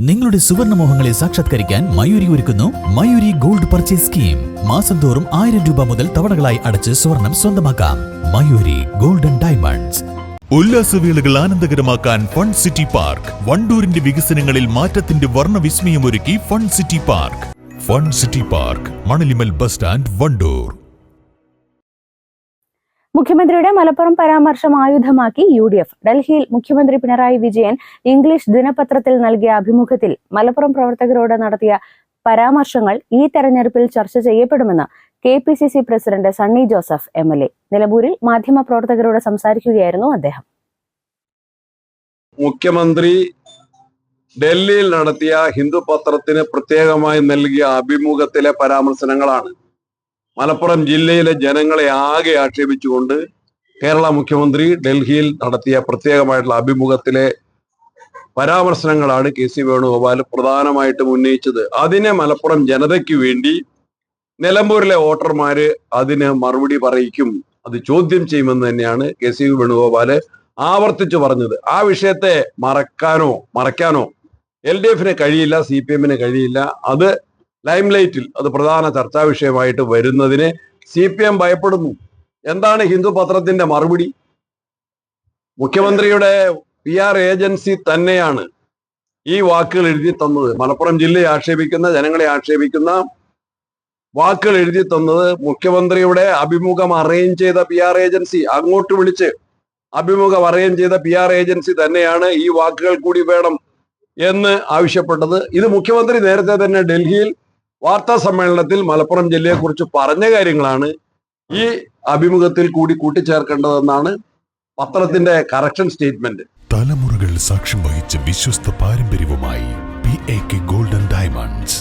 നിങ്ങളുടെ സുവർണ മോഹങ്ങളെ സാക്ഷാത്കരിക്കാൻ മയൂരി ഒരുക്കുന്നു മയൂരി ഗോൾഡ് പർച്ചേസ് സ്കീം. മാസം തോറും ആയിരം രൂപ മുതൽ തവണകളായി അടച്ച് സ്വർണം സ്വന്തമാക്കാം. Mayuri golden diamonds. ഉല്ലാസവേളകൾ ആനന്ദകരമാക്കാൻ ഫൺ സിറ്റി പാർക്ക്. വണ്ടൂരിന്റെ വികസനങ്ങളിൽ മാറ്റത്തിന്റെ വർണവിസ്മയമൊരുക്കി fun city park. Fun city park Manalimal bus stand Wandoor. മുഖ്യമന്ത്രിയുടെ മലപ്പുറം പരാമർശം ആയുധമാക്കി യു ഡി എഫ് ഡൽഹിയിൽ മുഖ്യമന്ത്രി പിണറായി വിജയൻ ഇംഗ്ലീഷ് ദിനപത്രത്തിൽ നൽകിയ അഭിമുഖത്തിൽ മലപ്പുറം പ്രവർത്തകരോട് നടത്തിയ പരാമർശങ്ങൾ ഈ തെരഞ്ഞെടുപ്പിൽ ചർച്ച ചെയ്യപ്പെടുമെന്ന് K P C C president Sunny Joseph M L A. നിലമ്പൂരിൽ മാധ്യമപ്രവർത്തകരോട് സംസാരിക്കുകയായിരുന്നു അദ്ദേഹം. മുഖ്യമന്ത്രി ഡൽഹിയിൽ നടത്തിയ ഹിന്ദു പത്രത്തിന് പ്രത്യേകമായി നൽകിയ അഭിമുഖത്തിലെ പരാമർശനങ്ങളാണ് മലപ്പുറം ജില്ലയിലെ ജനങ്ങളെ ആകെ ആക്ഷേപിച്ചുകൊണ്ട് കേരള മുഖ്യമന്ത്രി ഡൽഹിയിൽ നടത്തിയ പ്രത്യേകമായിട്ടുള്ള അഭിമുഖത്തിലെ പരാമർശനങ്ങളാണ് കെ സി വേണുഗോപാൽ പ്രധാനമായിട്ടും ഉന്നയിച്ചത്. അതിനെ മലപ്പുറം ജനതയ്ക്ക് വേണ്ടി നിലമ്പൂരിലെ വോട്ടർമാര് അതിന് മറുപടി പറയിക്കും. അത് ചോദ്യം ചെയ്യുമെന്ന് തന്നെയാണ് കെ സി വേണുഗോപാൽ ആവർത്തിച്ചു പറഞ്ഞത്. ആ വിഷയത്തെ മറക്കാനോ മറയ്ക്കാനോ എൽ ഡി എഫിന് കഴിയില്ല സി പി എമ്മിന് കഴിയില്ല. അത് ലൈംലൈറ്റിൽ അത് പ്രധാന ചർച്ചാ വിഷയമായിട്ട് വരുന്നതിനെ സി പി എം ഭയപ്പെടുന്നു. എന്താണ് ഹിന്ദു പത്രത്തിന്റെ മറുപടി? മുഖ്യമന്ത്രിയുടെ പി ആർ ഏജൻസി തന്നെയാണ് ഈ വാക്കുകൾ എഴുതി തന്നത്. മലപ്പുറം ജില്ലയെ ആക്ഷേപിക്കുന്ന ജനങ്ങളെ ആക്ഷേപിക്കുന്ന വാക്കുകൾ എഴുതി തന്നത് മുഖ്യമന്ത്രിയുടെ അഭിമുഖം അറേഞ്ച് ചെയ്ത പി ആർ ഏജൻസി. അങ്ങോട്ട് വിളിച്ച് അഭിമുഖം അറേഞ്ച് ചെയ്ത പി ആർ ഏജൻസി തന്നെയാണ് ഈ വാക്കുകൾ കൂടി വേണം എന്ന് ആവശ്യപ്പെട്ടത്. ഇത് മുഖ്യമന്ത്രി നേരത്തെ തന്നെ ഡൽഹിയിൽ വാർത്താ സമ്മേളനത്തിൽ മലപ്പുറം ജില്ലയെക്കുറിച്ച് പറഞ്ഞ കാര്യങ്ങളാണ് ഈ അഭിമുഖത്തിൽ കൂടി കൂട്ടിച്ചേർക്കേണ്ടതെന്നാണ് പത്രത്തിന്റെ കറക്ഷൻ സ്റ്റേറ്റ്മെന്റ്. തലമുറകൾ സാക്ഷ്യം വഹിച്ച വിശ്വസ്ത പാരമ്പര്യവുമായി P A K golden diamonds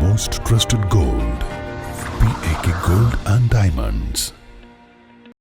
most trusted gold P A K gold and diamonds